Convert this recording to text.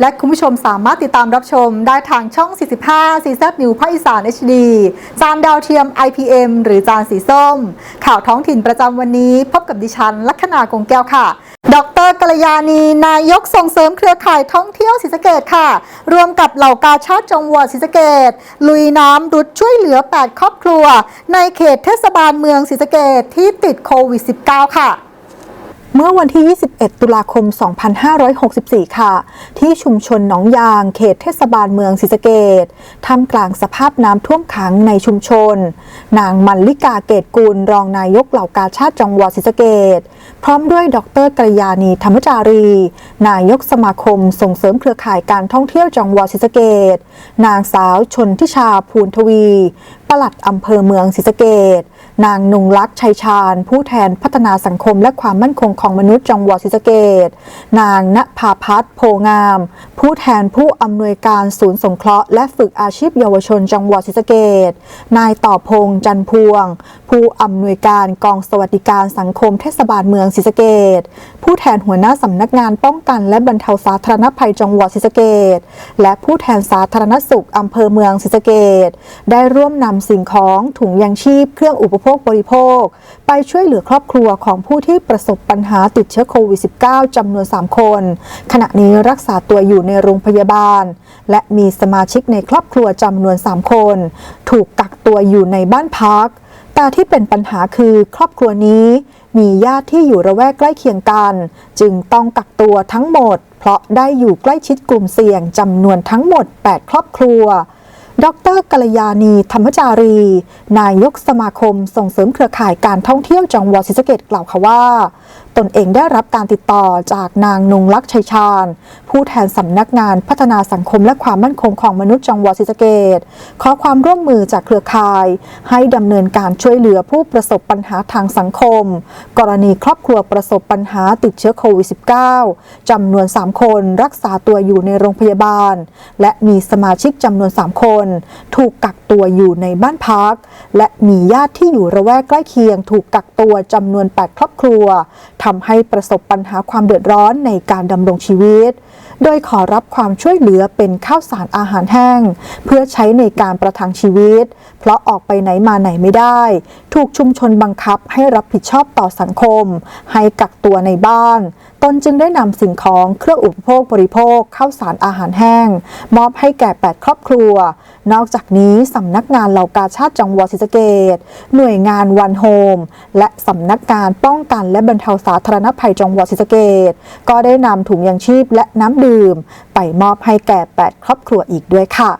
และคุณผู้ชมสามารถติดตามรับชมได้ทางช่อง 45ซีซับนิวภาคอีสาน HD จานดาวเทียม IPM หรือจานสีส้ม ข่าวท้องถิ่นประจำวันนี้ พบกับดิฉัน ลัคนาคงแก้วค่ะ ดรกัลยาณี นายกส่งเสริมเครือข่ายท่องเที่ยวศรีสะเกดค่ะ รวมกับเหล่ากาชาติจังหวัดศรีสะเกดลุยน้ำรุดช่วยเหลือ 8 ครอบครัว ในเขตเทศบาลเมืองศรีสะเกดที่ติดโควิด -19 ค่ะ เมื่อวันที่ 21 ตุลาคม 2564 ค่ะ ที่ชุมชนหนองยาง เขตเทศบาลเมืองศรีสะเกดท่ามกลางสภาพน้ำท่วมขังในชุมชน นางมันลิกาเกตกุล รองนายกเหล่ากาชาติจังหวัดศรีสะเกดพร้อมด้วยดรกรยานีธรรมจารี นายกสมาคมส่งเสริมเครือข่ายการท่องเที่ยวจังหวัดศรีสะเกดนางสาวชนทิชาภูลทวี ปลัดอำเภอเมืองศรีสะเกด นางนุงลักษ์ชัยชาญ ผู้แทนพัฒนาสังคมและความมั่นคงของมนุษย์จังหวัดศรีสะเกดนางณภาพัฒน์โพงาม ผู้แทนผู้อำนวยการศูนย์สงเคราะห์และฝึกอาชีพเยาวชนจังหวัดศรีสะเกดนายต่อพงษ์จันพวง ผู้อำนวยการกองสวัสดิการสังคมเทศบาลเมืองศรีสะเกดผู้แทนหัวหน้าสำนักงานป้องกันและบรรเทาสาธารณภัยจังหวัดศรีสะเกดและผู้แทนสาธารณสุขอำเภอเมืองศรีสะเกดได้ร่วมนำสิ่งของถุงยางชีพเครื่องอุปโภคบริโภค ไปช่วยเหลือครอบครัวของผู้ที่ประสบปัญหาติดเชื้อโควิด -19 จำนวน 3 คน ขณะนี้รักษาตัวอยู่ในโรงพยาบาล และมีสมาชิกในครอบครัวจำนวน 3 คน ถูกกักตัวอยู่ในบ้านพัก แต่ที่เป็นปัญหาคือครอบครัวนี้มีญาติที่อยู่ระแวกใกล้เคียงกัน จึงต้องกักตัวทั้งหมด เพราะได้อยู่ใกล้ชิดกลุ่มเสี่ยงจำนวนทั้งหมด 8 ครอบครัว ดรกัลยาณีธรรมจารี นายกสมาคมส่งเสริมเครือข่ายการท่องเที่ยวจังหวัดศรีสะเกดกล่าวค่ะว่า ตนเองได้รับการติดต่อจากนางนุงลักษ์ชัยชาญ ผู้แทนสำนักงานพัฒนาสังคมและความมั่นคงของมนุษย์จังหวัดศรีสะเกดขอความร่วมมือจากเครือข่าย ให้ดำเนินการช่วยเหลือผู้ประสบปัญหาทางสังคม กรณีครอบครัวประสบปัญหาติดเชื้อโควิด -19 จำนวน 3 คนรักษาตัวอยู่ในโรงพยาบาล และมีสมาชิกจำนวน 3 คนถูกกักตัวอยู่ในบ้านพัก และมีญาติที่อยู่ระแวกใกล้เคียง ถูกกักตัวจำนวน 8 ครอบครัวทำให้ประสบปัญหาความเดือดร้อนในการดำรงชีวิต โดยขอรับความช่วยเหลือเป็นข้าวสารอาหารแห้ง เพื่อใช้ในการประทังชีวิต เพราะออกไปไหนมาไหนไม่ได้ ถูกชุมชนบังคับให้รับผิดชอบต่อสังคม ให้กักตัวในบ้าน ตนจึงได้นำสิ่งของเครื่องอุปโภคบริโภคข้าวสารอาหารแห้ง มอบให้แก่ 8 ครอบครัว นอกจากนี้สำนักงานเหล่ากาชาติจังหวัดศรีสะเกดหน่วยงานวันโฮมและสำนักงานป้องกันและบรรเทาสาธารณภัยจังหวัดศรีสะเกดก็ได้นำถุงยางชีพและน้ำดื่มดื่ม ไปมอบให้แก่ 8 ครอบครัวอีกด้วยค่ะ